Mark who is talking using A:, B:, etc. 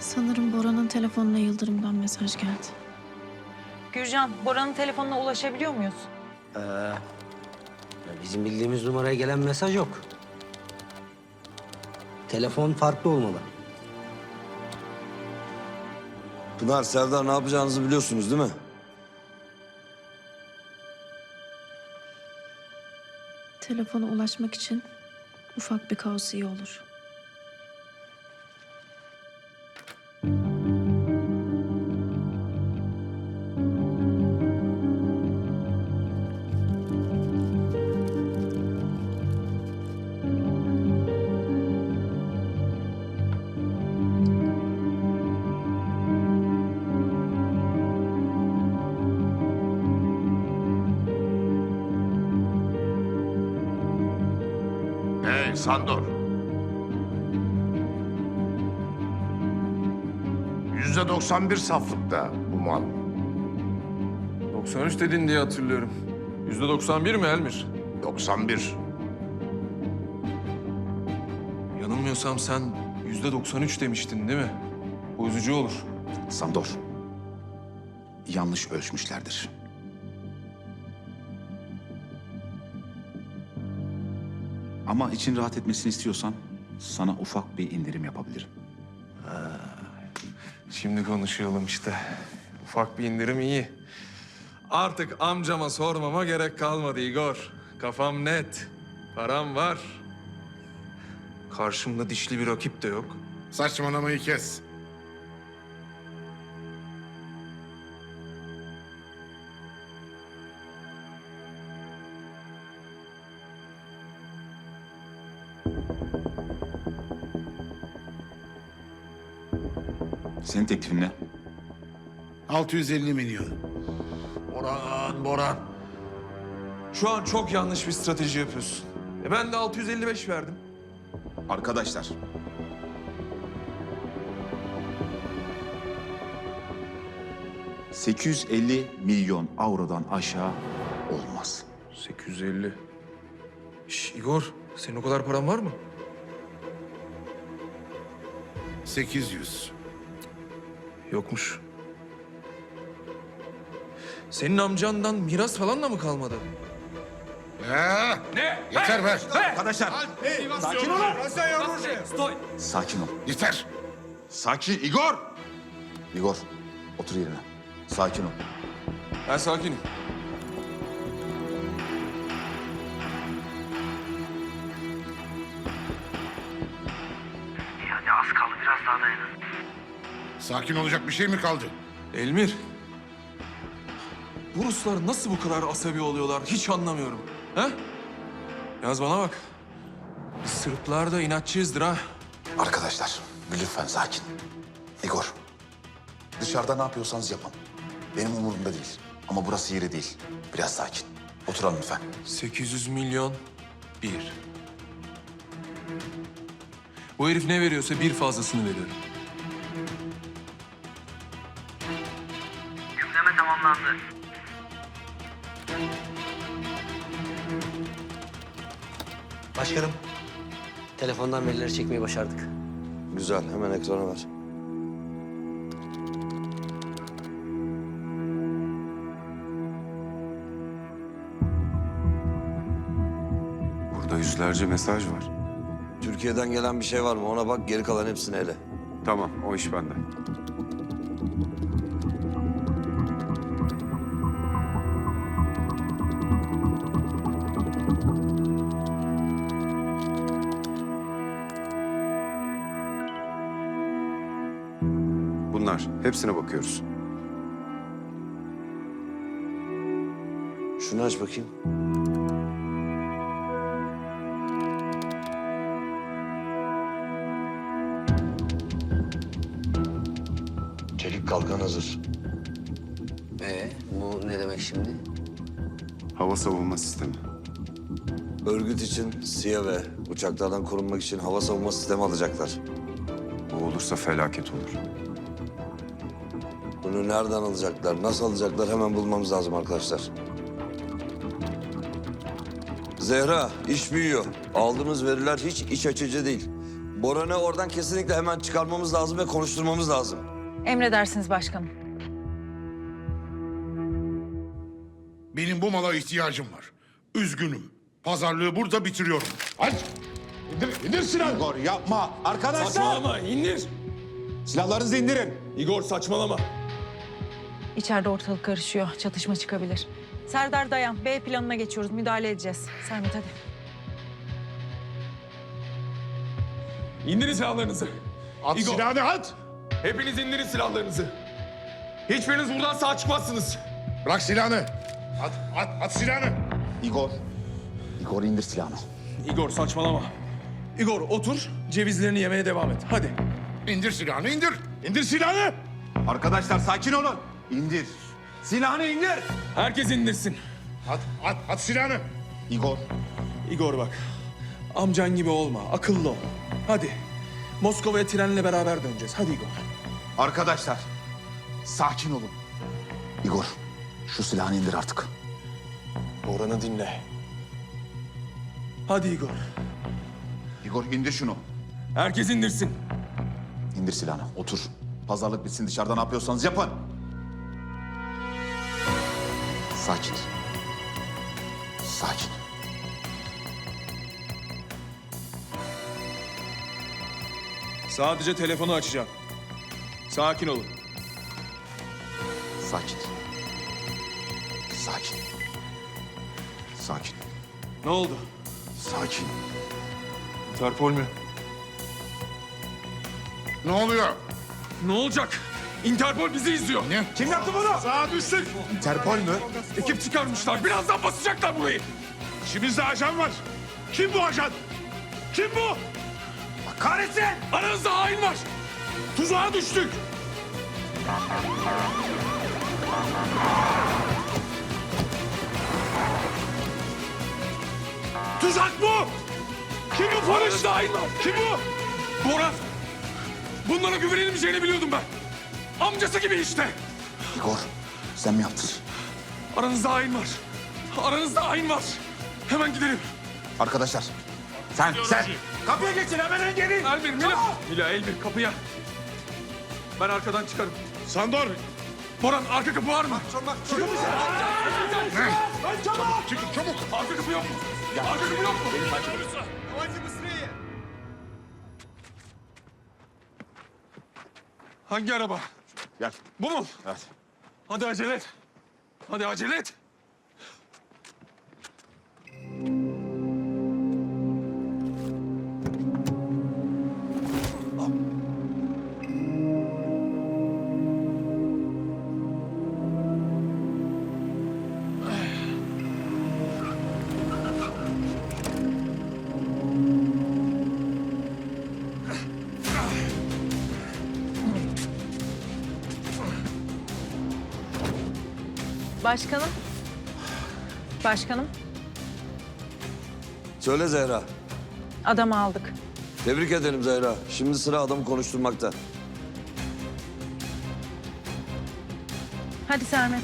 A: Sanırım Bora'nın telefonuna Yıldırım'dan mesaj geldi.
B: Gürcan, Bora'nın telefonuna ulaşabiliyor muyuz?
C: Ee, bizim bildiğimiz numaraya gelen mesaj yok. Telefon farklı olmalı.
D: Pınar, Serdar ne yapacağınızı biliyorsunuz değil mi?
A: Telefona ulaşmak için ufak bir kaos iyi olur.
E: Sandor. Yüzde 91 saflıkta bu mal.
F: 93 dedin diye hatırlıyorum. Yüzde 91 mi Elmir?
E: 91.
F: Yanılmıyorsam sen yüzde 93 demiştin değil mi? Bu üzücü olur.
G: Sandor. Yanlış ölçmüşlerdir. Ama için rahat etmesini istiyorsan sana ufak bir indirim yapabilirim.
F: Şimdi konuşalım işte. Ufak bir indirim iyi. Artık amcama sormama gerek kalmadı Igor. Kafam net. Param var. Karşımda dişli bir rakip de yok.
E: Saçmalamayı kes.
G: Senin teklifin ne?
E: 650 milyon. Boran, Boran.
F: Şu an çok yanlış bir strateji yapıyorsun. E ben de 655 verdim.
G: Arkadaşlar. ...850 milyon avrodan aşağı olmaz.
F: 850. Şş, Igor, senin o kadar paran var mı?
E: 800.
F: Yokmuş. Senin amcandan miras falan da mı kalmadı?
E: Ee,
F: Ne?
E: yeter be.
G: Arkadaşlar. Sakin olun. Sakin ol.
E: Yeter.
G: Sakin Igor. Igor otur yerine. Sakin ol.
F: Ben sakinim.
E: Sakin olacak bir şey mi kaldı?
F: Elmir. Bu Ruslar nasıl bu kadar asabi oluyorlar hiç anlamıyorum. Ha? Yaz bana bak. Biz Sırplar da inatçıyızdır ha.
G: Arkadaşlar lütfen sakin. Igor. Dışarıda ne yapıyorsanız yapın. Benim umurumda değil. Ama burası yeri değil. Biraz sakin. Oturalım lütfen.
F: 800 milyon bir. Bu herif ne veriyorsa bir fazlasını veriyorum.
H: Tamamlandı.
C: Başkanım, telefondan verileri çekmeyi başardık.
D: Güzel, hemen ekrana ver.
I: Burada yüzlerce mesaj var.
D: Türkiye'den gelen bir şey var mı? Ona bak, geri kalan hepsini ele.
I: Tamam, o iş bende. Bunlar, hepsine bakıyoruz.
D: Şunu aç bakayım. Çelik kalkan hazır.
C: Ee, bu ne demek şimdi?
I: Hava savunma sistemi.
D: Örgüt için SİHA ve uçaklardan korunmak için hava savunma sistemi alacaklar.
I: Bu olursa felaket olur.
D: Bunu nereden alacaklar, nasıl alacaklar hemen bulmamız lazım arkadaşlar. Zehra, iş büyüyor. Aldığımız veriler hiç iç açıcı değil. Boran'ı oradan kesinlikle hemen çıkarmamız lazım ve konuşturmamız lazım.
B: Emredersiniz başkanım.
E: Benim bu mala ihtiyacım var. Üzgünüm. Pazarlığı burada bitiriyorum. Hadi. İndir, indir silahını.
G: Igor yapma. Arkadaşlar.
F: Saçmalama indir.
G: Silahlarınızı indirin.
F: Igor saçmalama.
B: İçeride ortalık karışıyor. Çatışma çıkabilir. Serdar dayan. B planına geçiyoruz. Müdahale edeceğiz. Sermet hadi.
F: İndirin silahlarınızı.
E: At
F: Igor.
E: silahını at.
F: Hepiniz indirin silahlarınızı. Hiçbiriniz buradan sağ çıkmazsınız.
E: Bırak silahını. At, at, at silahını.
G: Igor. Igor indir silahını.
F: Igor saçmalama. Igor otur, cevizlerini yemeye devam et. Hadi.
E: İndir silahını, indir. İndir silahını.
G: Arkadaşlar sakin olun. İndir. Silahını indir.
F: Herkes indirsin.
E: At, at, at silahını.
G: Igor.
F: Igor bak. Amcan gibi olma, akıllı ol. Hadi. Moskova'ya trenle beraber döneceğiz. Hadi Igor.
G: Arkadaşlar. Sakin olun. Igor. Şu silahını indir artık.
F: Boran'ı dinle. Hadi Igor.
G: Igor indir şunu.
F: Herkes indirsin.
G: İndir silahını. Otur. Pazarlık bitsin dışarıda ne yapıyorsanız yapın. Sakin. Sakin.
F: Sadece telefonu açacağım. Sakin olun.
G: Sakin. Sakin. Sakin.
F: Ne oldu?
G: Sakin.
F: Interpol mü?
E: Ne oluyor?
F: Ne olacak? Interpol bizi izliyor.
E: Ne?
F: Kim yaptı bunu? Sağa düştük.
G: Interpol mü?
F: Ekip çıkarmışlar. Birazdan basacaklar burayı.
E: İçimizde ajan var. Kim bu ajan? Kim bu?
F: Kahretsin! Aranızda hain var. Tuzağa düştük. Tuzak bu! Kim bu polis? Aranızda hain var. Kim bu? Boran. Bunlara güvenilmeyeceğini biliyordum ben. Amcası gibi işte.
G: Igor. Sen mi yaptın?
F: Aranızda hain var. Aranızda hain var. Hemen gidelim.
G: Arkadaşlar. Sen, sen.
F: Kapıya geçin hemen gelin. Elbir, Mila. Mila, Elbir kapıya. Ben arkadan çıkarım.
E: Sandor.
F: Boran arka kapı var mı? Çıkın dışarı.
E: Ne? Çıkın çabuk.
F: Arka kapı yok mu? Arka kapı yok mu? Hangi araba?
G: Gel.
F: Bu mu?
G: Evet.
F: Hadi acele et. Hadi acele et.
B: Başkanım. Başkanım.
D: Söyle Zehra.
B: Adamı aldık.
D: Tebrik ederim Zehra. Şimdi sıra adamı konuşturmakta.
B: Hadi Sermet.